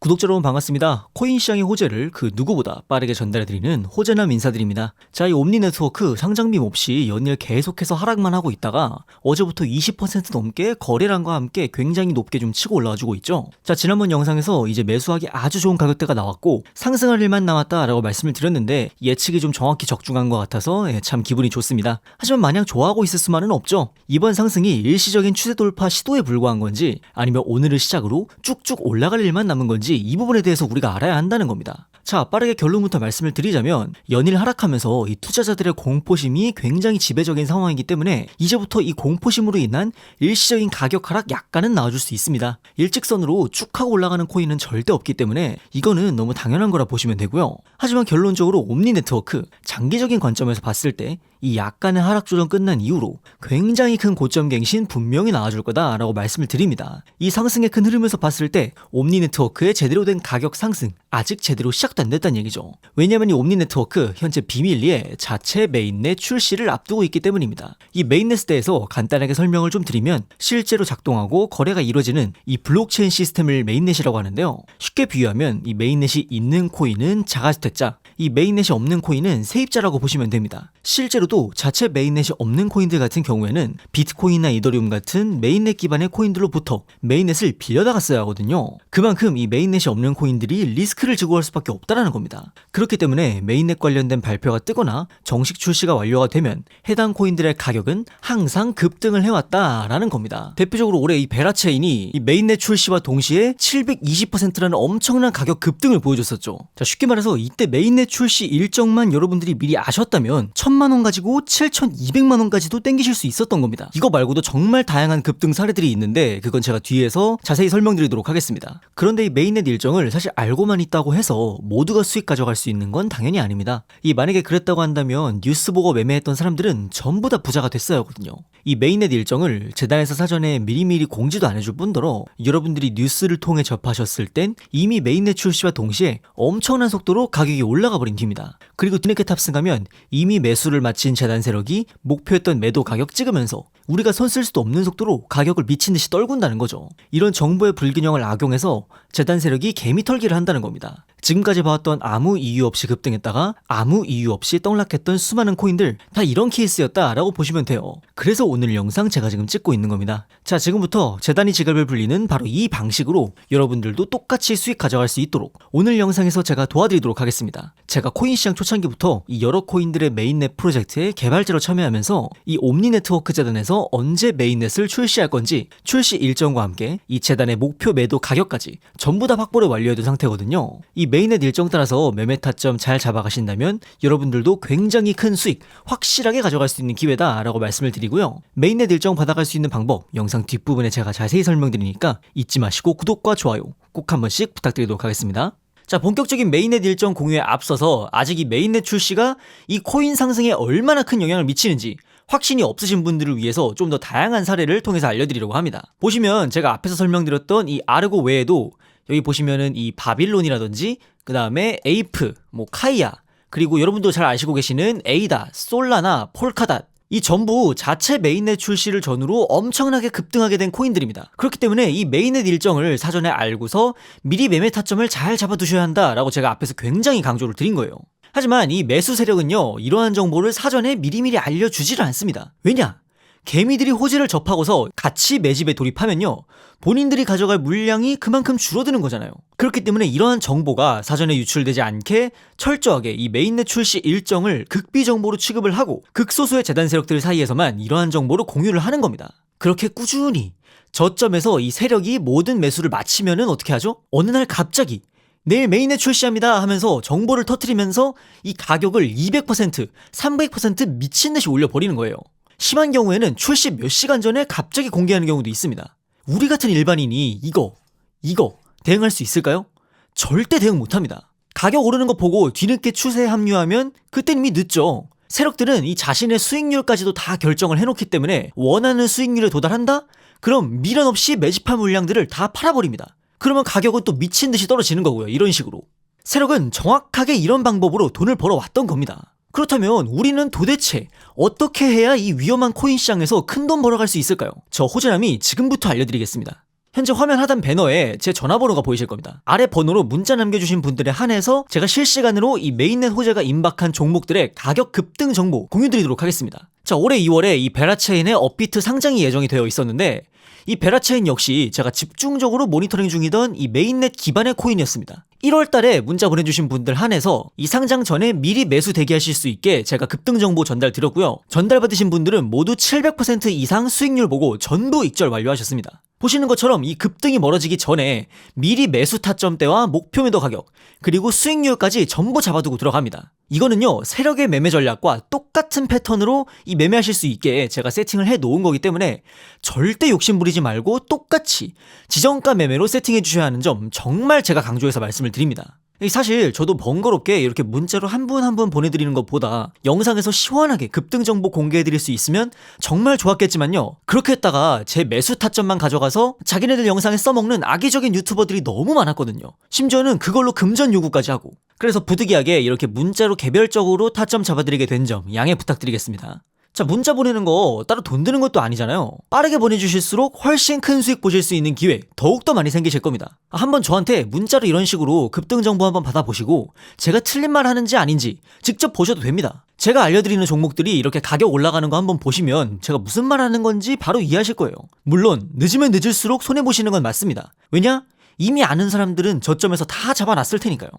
구독자 여러분 반갑습니다. 코인 시장의 호재를 그 누구보다 빠르게 전달해드리는 호재남 인사드립니다. 자, 이 옴니 네트워크 상장빔 없이 연일 계속해서 하락만 하고 있다가 어제부터 20% 넘게 거래량과 함께 굉장히 높게 좀 치고 올라와주고 있죠. 자, 지난번 영상에서 이제 매수하기 아주 좋은 가격대가 나왔고 상승할 일만 남았다라고 말씀을 드렸는데 예측이 좀 정확히 적중한 것 같아서 예, 참 기분이 좋습니다. 하지만 마냥 좋아하고 있을 수만은 없죠. 이번 상승이 일시적인 추세 돌파 시도에 불과한 건지 아니면 오늘을 시작으로 쭉쭉 올라갈 일만 남은 건지 이 부분에 대해서 우리가 알아야 한다는 겁니다. 자, 빠르게 결론부터 말씀을 드리자면 연일 하락하면서 이 투자자들의 공포심이 굉장히 지배적인 상황이기 때문에 이제부터 이 공포심으로 인한 일시적인 가격 하락 약간은 나와줄 수 있습니다. 일직선으로 쭉 하고 올라가는 코인은 절대 없기 때문에 이거는 너무 당연한 거라 보시면 되고요. 하지만 결론적으로 옴니 네트워크 장기적인 관점에서 봤을 때이 약간의 하락 조정 끝난 이후로 굉장히 큰 고점 갱신 분명히 나와줄 거다라고 말씀을 드립니다. 이 상승의 큰 흐름에서 봤을 때 옴니 네트워크의 제대로 된 가격 상승 아직 제대로 시작도 안 됐다는 얘기죠. 왜냐면 이 옴니 네트워크 현재 비밀리에 자체 메인넷 출시를 앞두고 있기 때문입니다. 이 메인넷에 대해서 간단하게 설명을 좀 드리면 실제로 작동하고 거래가 이루어지는 이 블록체인 시스템을 메인넷이라고 하는데요. 쉽게 비유하면 이 메인넷이 있는 코인은 자가주택자, 이 메인넷이 없는 코인은 세입자라고 보시면 됩니다. 실제로도 자체 메인넷이 없는 코인들 같은 경우에는 비트코인이나 이더리움 같은 메인넷 기반의 코인들로부터 메인넷을 빌려다가 써야 하거든요. 그만큼 이 메인넷이 없는 코인들이 리스크를 갈 수밖에 없다라는 겁니다. 그렇기 때문에 메인넷 관련된 발표가 뜨거나 정식 출시가 완료가 되면 해당 코인들의 가격은 항상 급등을 해왔다라는 겁니다. 대표적으로 올해 이 베라 체인이 이 메인넷 출시와 동시에 720%라는 엄청난 가격 급등을 보여줬었죠. 자, 쉽게 말해서 이때 메인넷 출시 일정만 여러분들이 미리 아셨다면 1000만 원 가지고 7200만 원까지도 땡기실 수 있었던 겁니다. 이거 말고도 정말 다양한 급등 사례들이 있는데 그건 제가 뒤에서 자세히 설명드리도록 하겠습니다. 그런데 이 메인넷 일정을 사실 알고만 있다고 해서 모두가 수익 가져갈 수 있는 건 당연히 아닙니다. 이 만약에 그랬다고 한다면 뉴스 보고 매매했던 사람들은 전부 다 부자가 됐어야 하거든요. 이 메인넷 일정을 재단에서 사전에 미리미리 공지도 안 해줄 뿐더러 여러분들이 뉴스를 통해 접하셨을 땐 이미 메인넷 출시와 동시에 엄청난 속도로 가격이 올라가 버린 뒤입니다. 그리고 뒤늦게 탑승하면 이미 매수를 마친 재단 세력이 목표했던 매도 가격 찍으면서 우리가 손 쓸 수도 없는 속도로 가격을 미친 듯이 떨군다는 거죠. 이런 정보의 불균형을 악용해서 재단 세력이 개미 털기를 한다는 겁니다. 지금까지 봐왔던 아무 이유 없이 급등했다가 아무 이유 없이 떡락했던 수많은 코인들 다 이런 케이스였다라고 보시면 돼요. 그래서 오늘 영상 제가 지금 찍고 있는 겁니다. 자, 지금부터 재단이 지갑을 불리는 바로 이 방식으로 여러분들도 똑같이 수익 가져갈 수 있도록 오늘 영상에서 제가 도와드리도록 하겠습니다. 제가 코인 시장 초창기부터 이 여러 코인들의 메인넷 프로젝트에 개발자로 참여하면서 이 옴니 네트워크 재단에서 언제 메인넷을 출시할 건지 출시 일정과 함께 이 재단의 목표 매도 가격까지 전부 다 확보를 완료해둔 상태거든요. 이 메인넷 일정 따라서 매매 타점 잘 잡아가신다면 여러분들도 굉장히 큰 수익 확실하게 가져갈 수 있는 기회다라고 말씀을 드리고요. 메인넷 일정 받아갈 수 있는 방법 영상 뒷부분에 제가 자세히 설명드리니까 잊지 마시고 구독과 좋아요 꼭 한 번씩 부탁드리도록 하겠습니다. 자, 본격적인 메인넷 일정 공유에 앞서서 아직 이 메인넷 출시가 이 코인 상승에 얼마나 큰 영향을 미치는지 확신이 없으신 분들을 위해서 좀 더 다양한 사례를 통해서 알려드리려고 합니다. 보시면 제가 앞에서 설명드렸던 이 아르고 외에도 여기 보시면은 이 바빌론이라든지 그 다음에 에이프, 뭐 카이아 그리고 여러분도 잘 아시고 계시는 에이다, 솔라나, 폴카닷 이 전부 자체 메인넷 출시를 전후로 엄청나게 급등하게 된 코인들입니다. 그렇기 때문에 이 메인넷 일정을 사전에 알고서 미리 매매 타점을 잘 잡아두셔야 한다라고 제가 앞에서 굉장히 강조를 드린 거예요. 하지만 이 매수 세력은요, 이러한 정보를 사전에 미리미리 알려주지를 않습니다. 왜냐? 개미들이 호재를 접하고서 같이 매집에 돌입하면요, 본인들이 가져갈 물량이 그만큼 줄어드는 거잖아요. 그렇기 때문에 이러한 정보가 사전에 유출되지 않게 철저하게 이 메인넷 출시 일정을 극비 정보로 취급을 하고 극소수의 재단 세력들 사이에서만 이러한 정보를 공유를 하는 겁니다. 그렇게 꾸준히 저점에서 이 세력이 모든 매수를 마치면은 어떻게 하죠? 어느 날 갑자기 내일 메인넷 출시합니다 하면서 정보를 터트리면서 이 가격을 200%, 300% 미친 듯이 올려버리는 거예요. 심한 경우에는 출시 몇 시간 전에 갑자기 공개하는 경우도 있습니다. 우리 같은 일반인이 이거, 이거 대응할 수 있을까요? 절대 대응 못합니다. 가격 오르는 거 보고 뒤늦게 추세에 합류하면 그땐 이미 늦죠. 세력들은 이 자신의 수익률까지도 다 결정을 해놓기 때문에 원하는 수익률에 도달한다? 그럼 미련 없이 매집한 물량들을 다 팔아버립니다. 그러면 가격은 또 미친 듯이 떨어지는 거고요. 이런 식으로. 세력은 정확하게 이런 방법으로 돈을 벌어왔던 겁니다. 그렇다면 우리는 도대체 어떻게 해야 이 위험한 코인 시장에서 큰 돈 벌어갈 수 있을까요? 저 호재남이 지금부터 알려드리겠습니다. 현재 화면 하단 배너에 제 전화번호가 보이실 겁니다. 아래 번호로 문자 남겨주신 분들에 한해서 제가 실시간으로 이 메인넷 호재가 임박한 종목들의 가격 급등 정보 공유드리도록 하겠습니다. 자, 올해 2월에 이 베라체인의 업비트 상장이 예정이 되어 있었는데 이 베라체인 역시 제가 집중적으로 모니터링 중이던 이 메인넷 기반의 코인이었습니다. 1월 달에 문자 보내주신 분들 한해서 이 상장 전에 미리 매수 대기하실 수 있게 제가 급등 정보 전달 드렸고요. 전달 받으신 분들은 모두 700% 이상 수익률 보고 전부 익절 완료하셨습니다. 보시는 것처럼 이 급등이 멀어지기 전에 미리 매수 타점 대와 목표 매도 가격, 그리고 수익률까지 전부 잡아두고 들어갑니다. 이거는요, 세력의 매매 전략과 똑같은 패턴으로 이 매매하실 수 있게 제가 세팅을 해 놓은 거기 때문에 절대 욕심 부리지 말고 똑같이 지정가 매매로 세팅해 주셔야 하는 점 정말 제가 강조해서 말씀을 드립니다. 이 사실 저도 번거롭게 이렇게 문자로 한 분 한 분 보내드리는 것보다 영상에서 시원하게 급등 정보 공개해드릴 수 있으면 정말 좋았겠지만요. 그렇게 했다가 제 매수 타점만 가져가서 자기네들 영상에 써먹는 악의적인 유튜버들이 너무 많았거든요. 심지어는 그걸로 금전 요구까지 하고. 그래서 부득이하게 이렇게 문자로 개별적으로 타점 잡아드리게 된 점 양해 부탁드리겠습니다. 자, 문자 보내는 거 따로 돈 드는 것도 아니잖아요. 빠르게 보내주실수록 훨씬 큰 수익 보실 수 있는 기회 더욱더 많이 생기실 겁니다. 아, 한번 저한테 문자로 이런 식으로 급등 정보 한번 받아보시고 제가 틀린 말 하는지 아닌지 직접 보셔도 됩니다. 제가 알려드리는 종목들이 이렇게 가격 올라가는 거 한번 보시면 제가 무슨 말 하는 건지 바로 이해하실 거예요. 물론 늦으면 늦을수록 손해보시는 건 맞습니다. 왜냐? 이미 아는 사람들은 저점에서 다 잡아놨을 테니까요.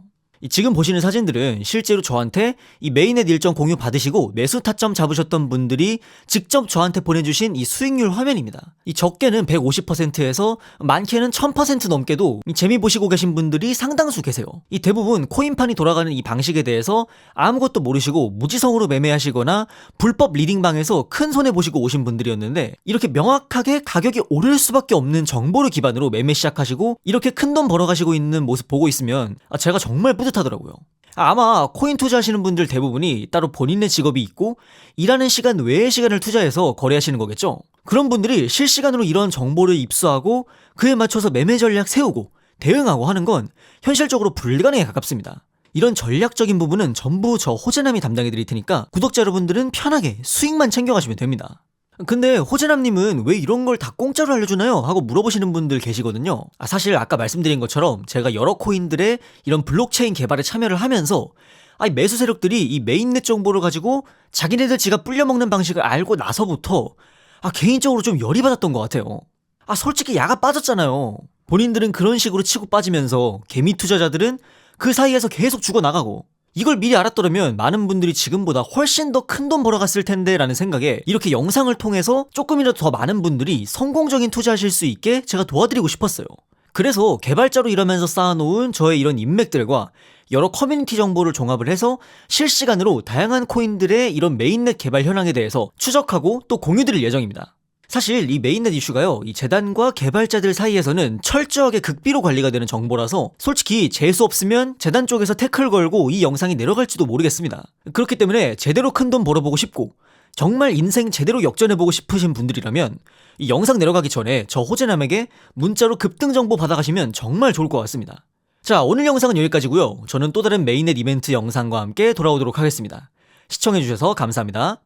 이 지금 보시는 사진들은 실제로 저한테 이 메인넷 일정 공유 받으시고 매수 타점 잡으셨던 분들이 직접 저한테 보내주신 이 수익률 화면입니다. 이 적게는 150%에서 많게는 1000% 넘게도 이 재미 보시고 계신 분들이 상당수 계세요. 이 대부분 코인판이 돌아가는 이 방식에 대해서 아무것도 모르시고 무지성으로 매매하시거나 불법 리딩방에서 큰 손해 보시고 오신 분들이었는데 이렇게 명확하게 가격이 오를 수밖에 없는 정보를 기반으로 매매 시작하시고 이렇게 큰 돈 벌어가시고 있는 모습 보고 있으면 아, 제가 정말 뿌듯 하더라고요. 아마 코인 투자하시는 분들 대부분이 따로 본인의 직업이 있고 일하는 시간 외의 시간을 투자해서 거래하시는 거겠죠? 그런 분들이 실시간으로 이런 정보를 입수하고 그에 맞춰서 매매 전략 세우고 대응하고 하는 건 현실적으로 불가능에 가깝습니다. 이런 전략적인 부분은 전부 저 호재남이 담당해 드릴 테니까 구독자 여러분들은 편하게 수익만 챙겨가시면 됩니다. 근데 호재남님은 왜 이런 걸 다 공짜로 알려주나요? 하고 물어보시는 분들 계시거든요. 아, 사실 아까 말씀드린 것처럼 제가 여러 코인들의 이런 블록체인 개발에 참여를 하면서 아니 매수 세력들이 이 메인넷 정보를 가지고 자기네들 지가 불려먹는 방식을 알고 나서부터 아 개인적으로 좀 열이 받았던 것 같아요. 아 솔직히 야가 빠졌잖아요. 본인들은 그런 식으로 치고 빠지면서 개미 투자자들은 그 사이에서 계속 죽어나가고 이걸 미리 알았더라면 많은 분들이 지금보다 훨씬 더 큰 돈 벌어갔을 텐데 라는 생각에 이렇게 영상을 통해서 조금이라도 더 많은 분들이 성공적인 투자하실 수 있게 제가 도와드리고 싶었어요. 그래서 개발자로 일하면서 쌓아놓은 저의 이런 인맥들과 여러 커뮤니티 정보를 종합을 해서 실시간으로 다양한 코인들의 이런 메인넷 개발 현황에 대해서 추적하고 또 공유 드릴 예정입니다. 사실 이 메인넷 이슈가요, 이 재단과 개발자들 사이에서는 철저하게 극비로 관리가 되는 정보라서 솔직히 재수 없으면 재단 쪽에서 태클 걸고 이 영상이 내려갈지도 모르겠습니다. 그렇기 때문에 제대로 큰 돈 벌어보고 싶고 정말 인생 제대로 역전해보고 싶으신 분들이라면 이 영상 내려가기 전에 저 호재남에게 문자로 급등 정보 받아가시면 정말 좋을 것 같습니다. 자, 오늘 영상은 여기까지고요. 저는 또 다른 메인넷 이벤트 영상과 함께 돌아오도록 하겠습니다. 시청해주셔서 감사합니다.